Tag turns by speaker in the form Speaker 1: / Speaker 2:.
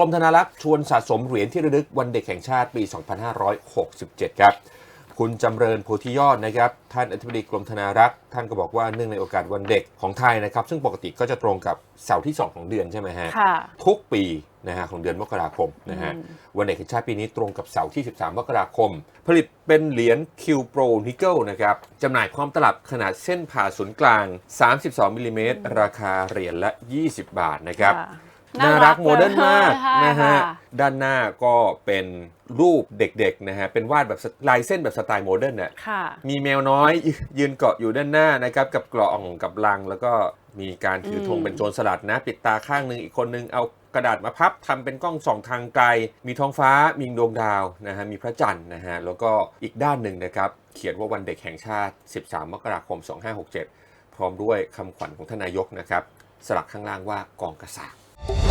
Speaker 1: กรมธนารักษ์ชวนสะสมเหรียญที่ระลึกวันเด็กแห่งชาติปี 2567 ครับ คุณจำเริญโพธิยอดนะครับ ท่านอธิบดีกรมธนารักษ์ ท่านก็บอกว่าเนื่องในโอกาสวันเด็กของไทยนะครับ ซึ่งปกติก็จะตรงกับเสาร์ที่ 2 ของเดือนใช่ไหมฮะ
Speaker 2: ค่ะ
Speaker 1: ทุกปีนะฮะของเดือนมกราคมนะฮะ
Speaker 2: อืม
Speaker 1: วันเด็กแห่งชาติปีนี้ตรงกับเสาร์ที่ 13 มกราคม ผลิตเป็นเหรียญคิวโปรนิเกิลนะครับจำหน่ายพร้อมตลับขนาดเส้นผ่าศูนย์กลาง 32มิลลิเมตรราคาเหรียญละ 20 บาทนะครับ
Speaker 2: ค่ะ
Speaker 1: น่ารักโมเดิร์นมาก
Speaker 2: ใช่
Speaker 1: นะฮะ
Speaker 2: ค่
Speaker 1: ด้านหน้าก็เป็นรูปเด็กๆนะฮะเป็นวาดแบบสลายเส้นแบบสไตล์โมเดิร์นน่ะ
Speaker 2: ค่ะ
Speaker 1: มีแมวน้อยยืนเกาะอยู่ด้านหน้านะครับกับกล่องกับลังแล้วก็มีการถือธง
Speaker 2: อืม
Speaker 1: เป็นโจรสลัดนะ ปิดตาข้างหนึ่งอีกคนนึงเอากระดาษมาพับทำเป็นกล้องส่องทางไกล มีท้องฟ้ามีดวงดาวนะฮะมีพระจันทร์นะฮะแล้วก็อีกด้านหนึ่งนะครับเขียนว่าวันเด็กแห่งชาติ 13 มกราคม 2567 พร้อมด้วยคำขวัญของท่านนายกนะครับสลักข้างล่างว่ากองกระสาก Thank you